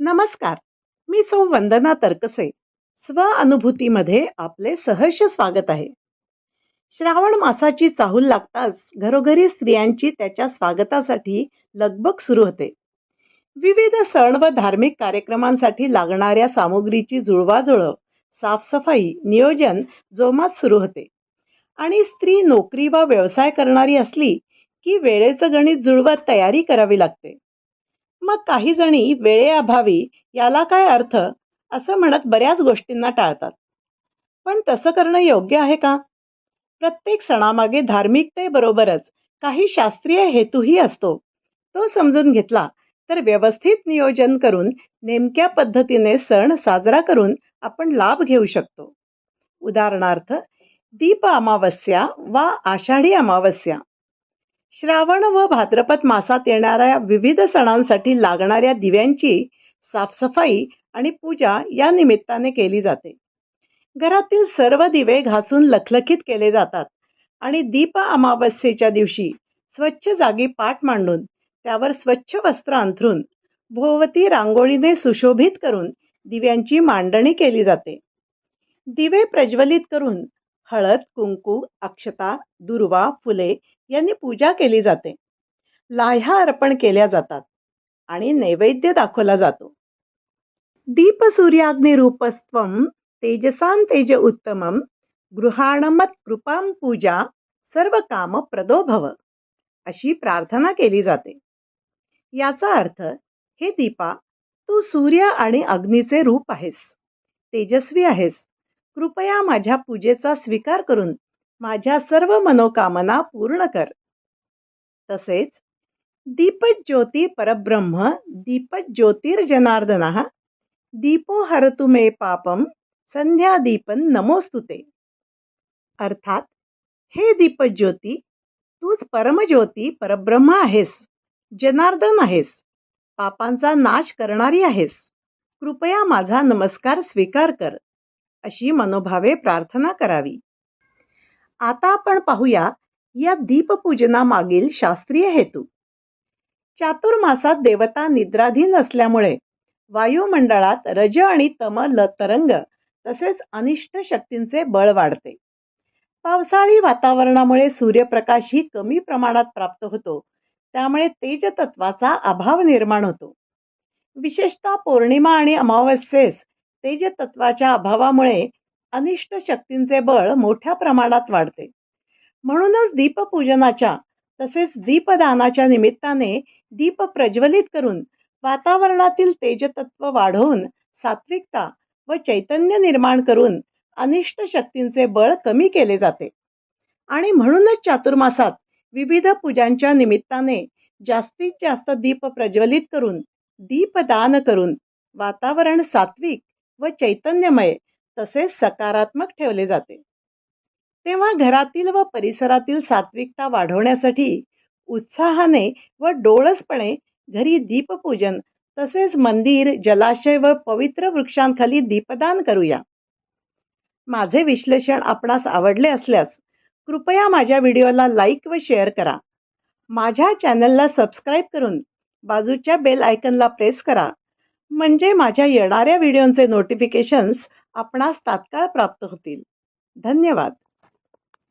नमस्कार. मी सौ वंदना तर्कसे स्व अनुभूतीमध्ये आपले सहर्ष स्वागत आहे. श्रावण मासाची चाहूल लागताच घरोघरी स्त्रियांची त्याच्या स्वागतासाठी लगबग सुरू होते. विविध सण व धार्मिक कार्यक्रमांसाठी लागणाऱ्या सामुग्रीची जुळवाजुळव साफसफाई नियोजन जोमात सुरू होते. आणि स्त्री नोकरी वा व्यवसाय करणारी असली की वेळेचं गणित जुळवत तयारी करावी लागते. मग काही जणी वेळेअभावी याला काय अर्थ? असं म्हणत बऱ्याच गोष्टींना टाळतात. पण तसं करणं योग्य आहे का? प्रत्येक सणामागे धार्मिकतेबरोबरच काही शास्त्रीय हेतूही असतो. तो समजून घेतला तर व्यवस्थित नियोजन करून नेमक्या पद्धतीने सण साजरा करून आपण लाभ घेऊ शकतो. उदाहरणार्थ दीप अमावस्या वा आषाढी अमावस्या. श्रावण व भाद्रपद मासात येणाऱ्या विविध सणांसाठी लागणाऱ्या दिव्यांची साफसफाई आणि पूजा या निमित्ताने केली जाते. घरातील सर्व दिवे घासून लखलखीत केले जातात आणि दीप अमावस्येच्या दिवशी स्वच्छ जागी पाठ मांडून त्यावर स्वच्छ वस्त्र अंथरून भोवती रांगोळीने सुशोभित करून दिव्यांची मांडणी केली जाते. दिवे प्रज्वलित करून हळद कुंकू अक्षता दुर्वा फुले यांनी पूजा केली जाते. लाह्या अर्पण केल्या जातात आणि नैवेद्य दाखवला जातो. दीप सूर्याग्निरूपस्त्वं तेजसां तेज उत्तमं गृहाणमत कृपां पूजा सर्व काम प्रदो भव अशी प्रार्थना केली जाते. याचा अर्थ हे दीपा तू सूर्य आणि अग्नीचे रूप आहेस. तेजस्वी आहेस. कृपया माझ्या पूजेचा स्वीकार करून माझ्या सर्व मनोकामना पूर्ण कर. तसेच दीपज्योती परब्रह्म दीपज्योतिर्जनार्दन दीपो हरतु मे पापम संध्यादीपन नमोस्तुते. अर्थात हे दीपज्योती तूच परमज्योती परब्रह्म आहेस जनार्दन आहेस पापांचा नाश करणारी आहेस. कृपया माझा नमस्कार स्वीकार कर अशी मनोभावे प्रार्थना करावी. आता आपण पाहूया या दीपपूजनामागील शास्त्रीय हेतू. चातुर्मासात देवता निद्राधीन असल्यामुळे वायुमंडळात रज आणि तम ल तरंग तसेच अनिष्ट शक्तींचे बळ वाढते. पावसाळी वातावरणामुळे सूर्यप्रकाश ही कमी प्रमाणात प्राप्त होतो त्यामुळे तेजतत्वाचा अभाव निर्माण होतो. विशेषतः पौर्णिमा आणि अमावस्येस तेजतत्वाच्या अभावामुळे अनिष्ट शक्तींचे बळ मोठ्या प्रमाणात वाढते. म्हणूनच दीपपूजनाच्या तसेच दीपदानाच्या निमित्ताने दीप प्रज्वलित करून वातावरणातील तेजतत्व वाढवून सात्विकता व चैतन्य निर्माण करून अनिष्ट शक्तींचे बळ कमी केले जाते. आणि म्हणूनच चातुर्मासात विविध पूजांच्या निमित्ताने जास्तीत जास्त दीप प्रज्वलित करून दीपदान करून वातावरण सात्विक व चैतन्यमय तसेच सकारात्मक ठेवले जाते. तेव्हा घरातील व परिसरातील सात्विकता वाढवण्यासाठी उत्साहाने व डोळसपणे घरी दीपपूजन तसेच मंदिर जलाशय व पवित्र वृक्षांखाली दीपदान करूया. माझे विश्लेषण आपणास आवडले असल्यास कृपया माझ्या व्हिडिओला लाईक व शेअर करा. माझ्या चॅनलला सबस्क्राईब करून बाजूच्या बेल आयकनला प्रेस करा. म्हणजे माझ्या येणाऱ्या व्हिडिओंचे नोटिफिकेशन्स आपणास तात्काळ प्राप्त होतील. धन्यवाद.